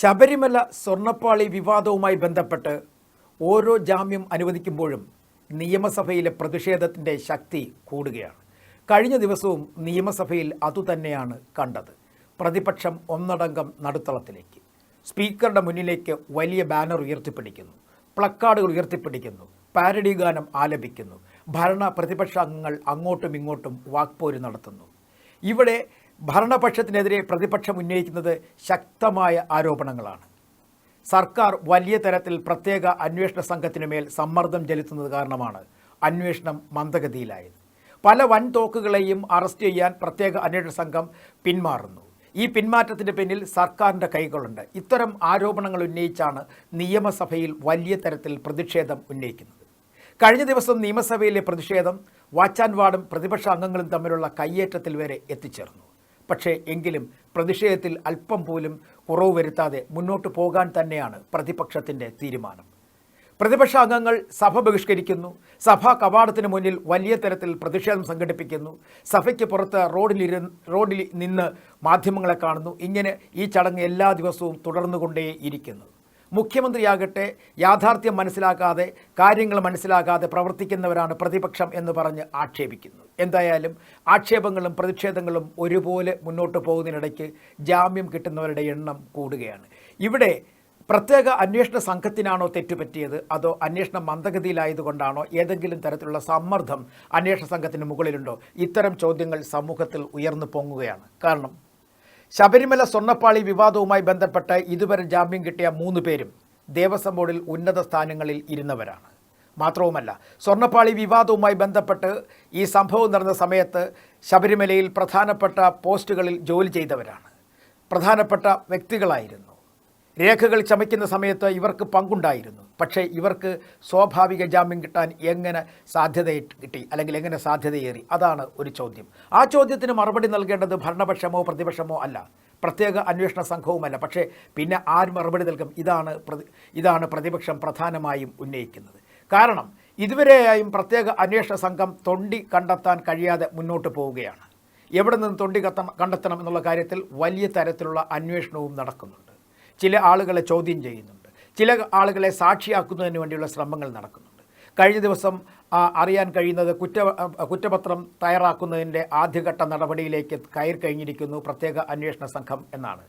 ശബരിമല സ്വർണപ്പാളി വിവാദവുമായി ബന്ധപ്പെട്ട് ഓരോ ജാമ്യം അനുവദിക്കുമ്പോഴും നിയമസഭയിലെ പ്രതിഷേധത്തിന്റെ ശക്തി കൂടുകയാണ്. കഴിഞ്ഞ ദിവസവും നിയമസഭയിൽ അതുതന്നെയാണ് കണ്ടത്. പ്രതിപക്ഷം ഒന്നടങ്കം നടുത്തളത്തിലേക്ക്. സ്പീക്കറുടെ മുന്നിലേക്ക് വലിയ ബാനർ ഉയർത്തിപ്പിടിക്കുന്നു. പ്ലക്കാർഡുകൾ ഉയർത്തിപ്പിടിക്കുന്നു. പാരഡി ഗാനം ആലപിക്കുന്നു. ഭരണ പ്രതിപക്ഷ അംഗങ്ങൾ അങ്ങോട്ടും ഇങ്ങോട്ടും വാക്പോര് നടത്തുന്നു. ഇവിടെ ഭരണപക്ഷത്തിനെതിരെ പ്രതിപക്ഷം ഉന്നയിക്കുന്നത് ശക്തമായ ആരോപണങ്ങളാണ്. സർക്കാർ വലിയ തരത്തിൽ പ്രത്യേക അന്വേഷണ സംഘത്തിനു മേൽ സമ്മർദ്ദം ചെലുത്തുന്നത് കാരണമാണ് അന്വേഷണം മന്ദഗതിയിലായത്. പല വൻ തോക്കുകളെയും അറസ്റ്റ് ചെയ്യാൻ പ്രത്യേക അന്വേഷണ സംഘം പിന്മാറുന്നു. ഈ പിന്മാറ്റത്തിന്റെ പിന്നിൽ സർക്കാരിന്റെ കൈകളുണ്ട്. ഇത്തരം ആരോപണങ്ങൾ ഉന്നയിച്ചാണ് നിയമസഭയിൽ വലിയ തരത്തിൽ പ്രതിഷേധം ഉന്നയിക്കുന്നത്. കഴിഞ്ഞ ദിവസം നിയമസഭയിലെ പ്രതിഷേധം വാച്ചാൻ വാർഡും പ്രതിപക്ഷ അംഗങ്ങളും തമ്മിലുള്ള കയ്യേറ്റത്തിൽ വരെ എത്തിച്ചേർന്നു. പക്ഷേ എങ്കിലും പ്രതിഷേധത്തിൽ അല്പം പോലും കുറവ് വരുത്താതെ മുന്നോട്ട് പോകാൻ തന്നെയാണ് പ്രതിപക്ഷത്തിന്റെ തീരുമാനം. പ്രതിപക്ഷ അംഗങ്ങൾ സഭ ബഹിഷ്കരിക്കുന്നു സഭാ കവാടത്തിന് മുന്നിൽ വലിയ തരത്തിൽ പ്രതിഷേധം സംഘടിപ്പിക്കുന്നു സഭയ്ക്ക് പുറത്ത് റോഡിലിരു റോഡിൽ നിന്ന് മാധ്യമങ്ങളെ കാണുന്നു. ഇങ്ങനെ ഈ ചടങ്ങ് എല്ലാ ദിവസവും തുടർന്നുകൊണ്ടേയിരിക്കുന്നു. മുഖ്യമന്ത്രിയാകട്ടെ യാഥാർത്ഥ്യം മനസ്സിലാക്കാതെ കാര്യങ്ങൾ മനസ്സിലാക്കാതെ പ്രവർത്തിക്കുന്നവരാണ് പ്രതിപക്ഷം എന്ന് പറഞ്ഞ് ആക്ഷേപിക്കുന്നു. എന്തായാലും ആക്ഷേപങ്ങളും പ്രതിഷേധങ്ങളും ഒരുപോലെ മുന്നോട്ട് പോകുന്നതിനിടയ്ക്ക് ജാമ്യം കിട്ടുന്നവരുടെ എണ്ണം കൂടുകയാണ്. ഇവിടെ പ്രത്യേക അന്വേഷണ സംഘത്തിനാണോ തെറ്റുപറ്റിയത്? അതോ അന്വേഷണം മന്ദഗതിയിലായതുകൊണ്ടാണോ? ഏതെങ്കിലും തരത്തിലുള്ള സമ്മർദ്ദം അന്വേഷണ സംഘത്തിന് മുകളിലുണ്ടോ? ഇത്തരം ചോദ്യങ്ങൾ സമൂഹത്തിൽ ഉയർന്നു പൊങ്ങുകയാണ്. കാരണം ശബരിമല സ്വർണപ്പാളി വിവാദവുമായി ബന്ധപ്പെട്ട് ഇതുവരെ ജാമ്യം കിട്ടിയ മൂന്ന് പേരും ദേവസ്വം ബോർഡിൽ ഉന്നത സ്ഥാനങ്ങളിൽ ഇരുന്നവരാണ്. മാത്രവുമല്ല സ്വർണപ്പാളി വിവാദവുമായി ബന്ധപ്പെട്ട് ഈ സംഭവം നടന്ന സമയത്ത് ശബരിമലയിൽ പ്രധാനപ്പെട്ട പോസ്റ്റുകളിൽ ജോലി ചെയ്തവരാണ്. പ്രധാനപ്പെട്ട വ്യക്തികളായിരുന്നു. രേഖകൾ ചമയ്ക്കുന്ന സമയത്ത് ഇവർക്ക് പങ്കുണ്ടായിരുന്നു. പക്ഷേ ഇവർക്ക് സ്വാഭാവിക ജാമ്യം കിട്ടാൻ എങ്ങനെ സാധ്യത കിട്ടി അല്ലെങ്കിൽ എങ്ങനെ സാധ്യതയേറി? അതാണ് ഒരു ചോദ്യം. ആ ചോദ്യത്തിന് മറുപടി നൽകേണ്ടത് ഭരണപക്ഷമോ പ്രതിപക്ഷമോ അല്ല. പ്രത്യേക അന്വേഷണ സംഘവുമല്ല. പക്ഷേ പിന്നെ ആര് മറുപടി നൽകും? ഇതാണ് ഇതാണ് പ്രതിപക്ഷം പ്രധാനമായും ഉന്നയിക്കുന്നത്. കാരണം ഇതുവരെയായും പ്രത്യേക അന്വേഷണ സംഘം തൊണ്ടി കണ്ടെത്താൻ കഴിയാതെ മുന്നോട്ട് പോവുകയാണ്. എവിടെ നിന്ന് തൊണ്ടി കത്ത കണ്ടെത്തണം എന്നുള്ള കാര്യത്തിൽ വലിയ തരത്തിലുള്ള അന്വേഷണവും നടക്കുന്നുണ്ട്. ചില ആളുകളെ ചോദ്യം ചെയ്യുന്നുണ്ട്. ചില ആളുകളെ സാക്ഷിയാക്കുന്നതിന് വേണ്ടിയുള്ള ശ്രമങ്ങൾ നടക്കുന്നുണ്ട്. കഴിഞ്ഞ ദിവസം അറിയാൻ കഴിയുന്നത് കുറ്റ കുറ്റപത്രം തയ്യാറാക്കുന്നതിന്റെ ആദ്യഘട്ട നടപടിയിലേക്ക് കയറി കഴിഞ്ഞിരിക്കുന്നു പ്രത്യേക അന്വേഷണ സംഘം എന്നാണ്.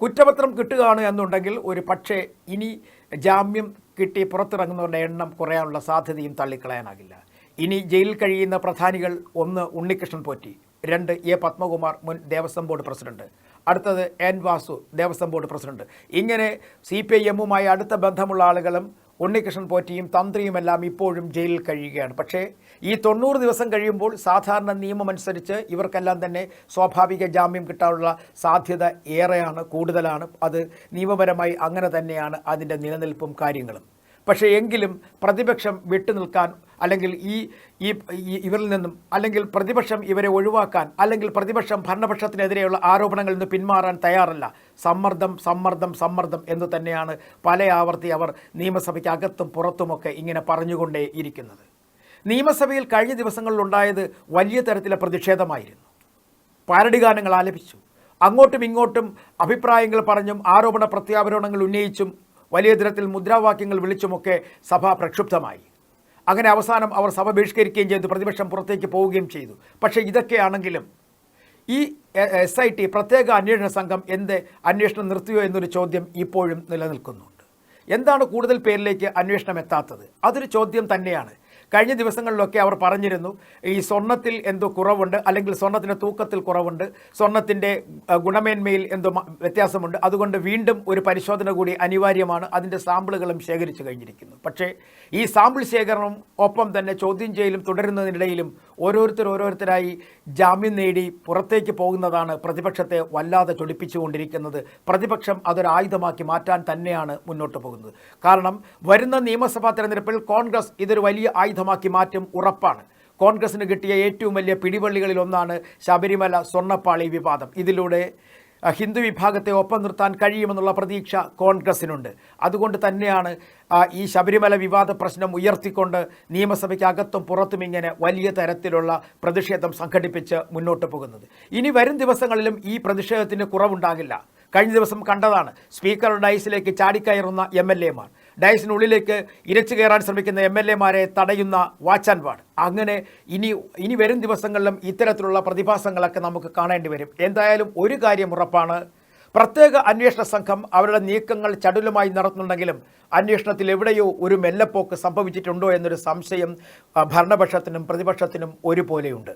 കുറ്റപത്രം കിട്ടുകയാണ് എന്നുണ്ടെങ്കിൽ ഒരു പക്ഷേ ഇനി ജാമ്യം കിട്ടി പുറത്തിറങ്ങുന്നവരുടെ എണ്ണം കുറയാനുള്ള സാധ്യതയും തള്ളിക്കളയാനാകില്ല. ഇനി ജയിലിൽ കഴിയുന്ന പ്രധാനികൾ ഒന്ന് ഉണ്ണികൃഷ്ണൻ പോറ്റി രണ്ട് എ പത്മകുമാർ മുൻ ദേവസ്വം ബോർഡ് പ്രസിഡന്റ് അടുത്തത് N Vasu Devaswom board president. ഇങ്ങനെ സി പി ഐ എമ്മുമായി അടുത്ത ബന്ധമുള്ള ആളുകളും ഉണ്ണികൃഷ്ണൻ പോറ്റിയും തന്ത്രിയുമെല്ലാം ഇപ്പോഴും ജയിലിൽ കഴിയുകയാണ്. പക്ഷേ ഈ തൊണ്ണൂറ് ദിവസം കഴിയുമ്പോൾ സാധാരണ നിയമമനുസരിച്ച് ഇവർക്കെല്ലാം തന്നെ സ്വാഭാവിക ജാമ്യം കിട്ടാനുള്ള സാധ്യത ഏറെയാണ് കൂടുതലാണ്. അത് നിയമപരമായി അങ്ങനെ തന്നെയാണ് അതിന്റെ നിലനിൽപ്പും കാര്യങ്ങളും. പക്ഷേ എങ്കിലും പ്രതിപക്ഷം വിട്ടുനിൽക്കാൻ അല്ലെങ്കിൽ ഈ ഈ ഇവരിൽ നിന്നും അല്ലെങ്കിൽ പ്രതിപക്ഷം ഇവരെ ഒഴിവാക്കാൻ അല്ലെങ്കിൽ പ്രതിപക്ഷം ഭരണപക്ഷത്തിനെതിരെയുള്ള ആരോപണങ്ങളിൽ നിന്ന് പിന്മാറാൻ തയ്യാറല്ല. സമ്മർദ്ദം സമ്മർദ്ദം സമ്മർദ്ദം എന്ന് തന്നെയാണ് പല ആവർത്തി അവർ നിയമസഭയ്ക്ക് അകത്തും പുറത്തുമൊക്കെ ഇങ്ങനെ പറഞ്ഞുകൊണ്ടേ ഇരിക്കുന്നത്. നിയമസഭയിൽ കഴിഞ്ഞ ദിവസങ്ങളിലുണ്ടായത് വലിയ തരത്തിലെ പ്രതിഷേധമായിരുന്നു. പാരടി ഗാനങ്ങൾ ആലപിച്ചു. അങ്ങോട്ടും ഇങ്ങോട്ടും അഭിപ്രായങ്ങൾ പറഞ്ഞും ആരോപണ പ്രത്യാരോപണങ്ങൾ ഉന്നയിച്ചും വലിയ തരത്തിൽ മുദ്രാവാക്യങ്ങൾ വിളിച്ചുമൊക്കെ സഭ പ്രക്ഷുബ്ധമായി. അങ്ങനെ അവസാനം അവർ സഭ ബഹിഷ്കരിക്കുകയും ചെയ്തു പ്രതിപക്ഷം പുറത്തേക്ക് പോവുകയും ചെയ്തു. പക്ഷേ ഇതൊക്കെയാണെങ്കിലും ഈ എസ് ഐ ടി പ്രത്യേക അന്വേഷണ സംഘം എന്ത് അന്വേഷണം നിർത്തിയോ എന്നൊരു ചോദ്യം ഇപ്പോഴും നിലനിൽക്കുന്നുണ്ട്. എന്താണ് കൂടുതൽ പേരിലേക്ക് അന്വേഷണം എത്താത്തത്? അതൊരു ചോദ്യം തന്നെയാണ്. കഴിഞ്ഞ ദിവസങ്ങളിലൊക്കെ അവർ പറഞ്ഞിരുന്നു ഈ സ്വർണത്തിൽ എന്തോ കുറവുണ്ട് അല്ലെങ്കിൽ സ്വർണത്തിന്റെ തൂക്കത്തിൽ കുറവുണ്ട് സ്വർണത്തിന്റെ ഗുണമേന്മയിൽ എന്തോ വ്യത്യാസമുണ്ട്. അതുകൊണ്ട് വീണ്ടും ഒരു പരിശോധന കൂടി അനിവാര്യമാണ്. അതിന്റെ സാമ്പിളുകളും ശേഖരിച്ചു കഴിഞ്ഞിരിക്കുന്നു. പക്ഷേ ഈ സാമ്പിൾ ശേഖരണം ഒപ്പം തന്നെ ചോദ്യം ചെയ്യലും തുടരുന്നതിനിടയിലും ഓരോരുത്തർ ഓരോരുത്തരായി ജാമ്യം നേടി പുറത്തേക്ക് പോകുന്നതാണ് പ്രതിപക്ഷത്തെ വല്ലാതെ ചൊടിപ്പിച്ചുകൊണ്ടിരിക്കുന്നത്. പ്രതിപക്ഷം അതൊരായുധമാക്കി മാറ്റാൻ തന്നെയാണ് മുന്നോട്ട് പോകുന്നത്. കാരണം വരുന്ന നിയമസഭാ തെരഞ്ഞെടുപ്പിൽ കോൺഗ്രസ് ഇതൊരു വലിയ ആയുധമാക്കി മാറ്റും ഉറപ്പാണ്. കോൺഗ്രസിന് കിട്ടിയ ഏറ്റവും വലിയ പിടിവള്ളികളിൽ ഒന്നാണ് ശബരിമല സ്വർണപ്പാളി വിവാദം. ഇതിലൂടെ ഹിന്ദു വിഭാഗത്തെ ഒപ്പം നിർത്താൻ കഴിയുമെന്നുള്ള പ്രതീക്ഷ കോൺഗ്രസിനുണ്ട്. അതുകൊണ്ട് തന്നെയാണ് ഈ ശബരിമല വിവാദ പ്രശ്നം ഉയർത്തിക്കൊണ്ട് നിയമസഭയ്ക്ക് അകത്തും പുറത്തും ഇങ്ങനെ വലിയ തരത്തിലുള്ള പ്രതിഷേധം സംഘടിപ്പിച്ച് മുന്നോട്ട് പോകുന്നത്. ഇനി വരും ദിവസങ്ങളിലും ഈ പ്രതിഷേധത്തിന് കുറവുണ്ടാകില്ല. കഴിഞ്ഞ ദിവസം കണ്ടതാണ് സ്പീക്കറുടെ ഐസിലേക്ക് ചാടിക്കയറുന്ന എം എൽ എമാർ ഡയസിനുള്ളിലേക്ക് ഇരച്ചു കയറാൻ ശ്രമിക്കുന്ന എം എൽ എമാരെ തടയുന്ന വാച്ച് ആൻഡ് വാർഡ്. അങ്ങനെ ഇനി ഇനി വരും ദിവസങ്ങളിലും ഇത്തരത്തിലുള്ള പ്രതിഭാസങ്ങളൊക്കെ നമുക്ക് കാണേണ്ടി വരും. എന്തായാലും ഒരു കാര്യം ഉറപ്പാണ്. പ്രത്യേക അന്വേഷണ സംഘം അവരുടെ നീക്കങ്ങൾ ചടുലമായി നടത്തുന്നുണ്ടെങ്കിലും അന്വേഷണത്തിൽ എവിടെയോ ഒരു മെല്ലപ്പോക്ക് സംഭവിച്ചിട്ടുണ്ടോ എന്നൊരു സംശയം ഭരണപക്ഷത്തിനും പ്രതിപക്ഷത്തിനും ഒരുപോലെയുണ്ട്.